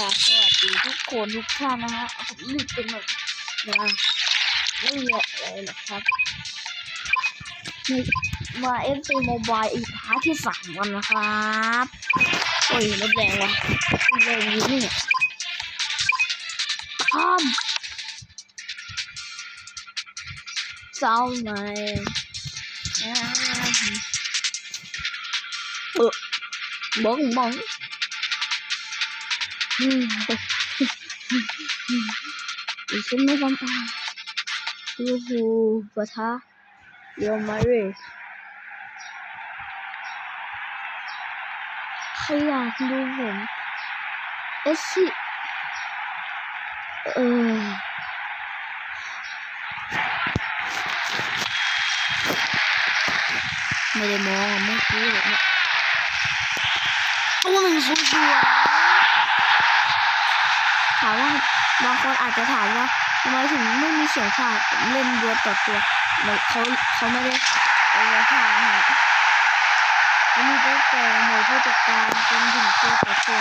ราบสวัสดีทุกคนทุกท่านนะฮะผมนี่เป็นแบบนะไม่มีอะไรหรอกครับมาเอฟซีโมบายอีกพาร์ทที่สามวันนะครับโอ้ยรถแดงว่ะแดงอยู่นี่ข้ามเศร้าไหมอ่าเออบ้องบ้อง อืมดิฉันไม่ทำอ่านลิเวอร์พูลปะทะเรอัลม บางคนอาจจะถามว่าทำไมถึงไม่มีเสียงภาคผมเล่นดวลต่อตัวเขาเขาไม่ได้เอาไว้ภาคฮะมันมีตั้งแต่หน่วยผู้จัดการจนถึงตัวต่อตัว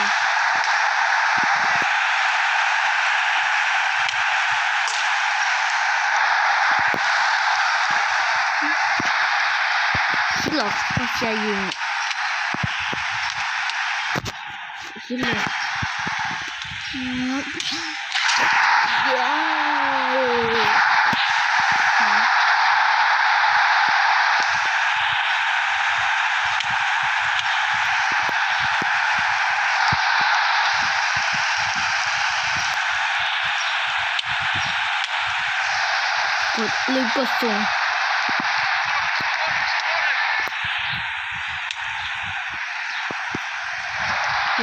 คิดหรอกว่าจะยิงคิดเลย ว้าวกดลืมกดส่ง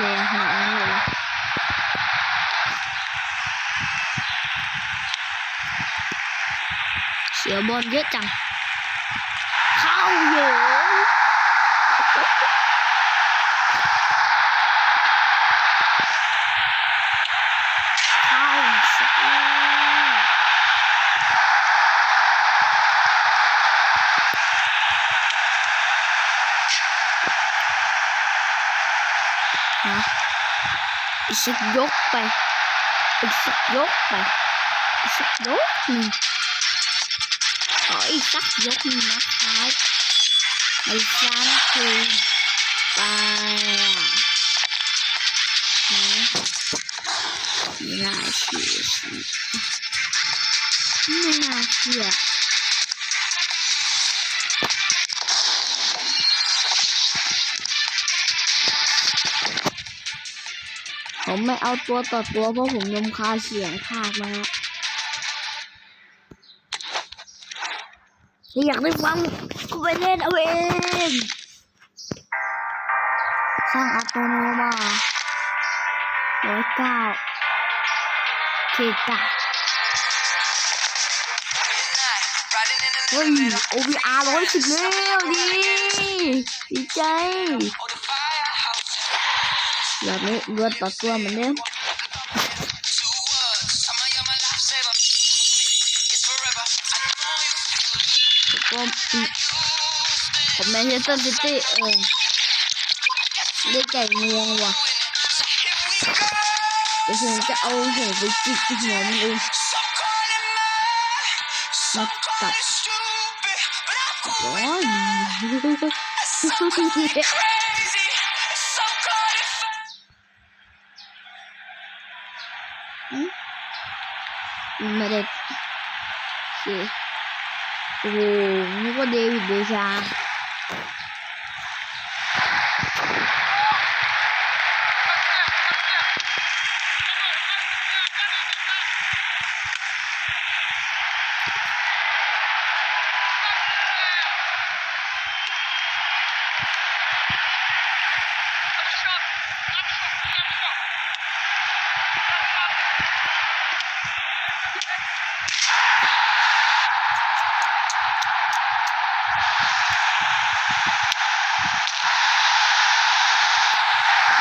แรงขนาดนั้นเลยเหรอ เสียบอลเยอะจัง เข้าเหยเข้าสักแล้วฮะอีกสักยกไปอีกสักยกไปอีกสักยกหนึ่ง ขออีกสักยกนึงนะครับไอ้ซ้ำคือไปอะไม่น่าเชื่อสิไม่น่าเชื่อผมไม่เอาตัวต่อตัวเพราะผมยมคาเสียงภาคนะฮะอยากได้ฟังก็ไปเล่นเอาเองสร้างอัตโนมาร้อยเก้าเคกะเฮ้ย OVR ร้อยสิบแล้วดีดีใจแบบนี้เลือดต่อตัวเหมือนเดิม แล้วก็อืมผมแมนเชสเตอร์ซิตี้เออได้ไก่งวงว่ะเดี๋ยวผมจะเอาหัวไปจิกหัวมันเองมาตัดโอ้ยไม่ได้โอเคโอ้โหนึกว่าเดวิดเดชา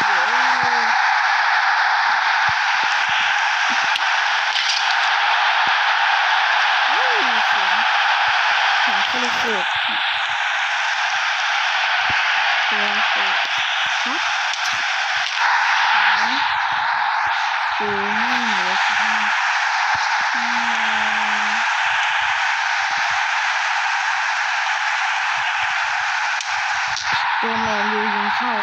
เย้เฮ้ยเสียง เสียงโคตรโคตรเสียงโคตรครับกูไม่เหลือสิบห้าอืมตัวแมนยูยิงเข้า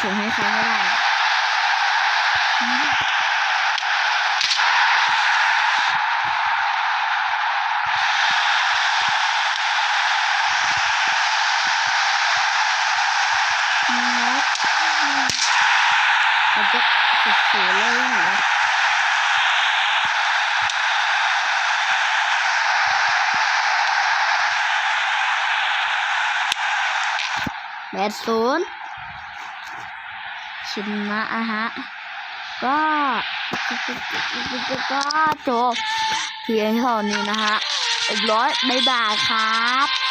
ส่งให้ใครไม่ได้อืมน็ อาจจะสียเลยเหรอแปดศูนย์ชนะอะฮะ ก็ก็จบเพียงเท่านี้นะฮะ เรียบร้อยบ๊ายบายครับ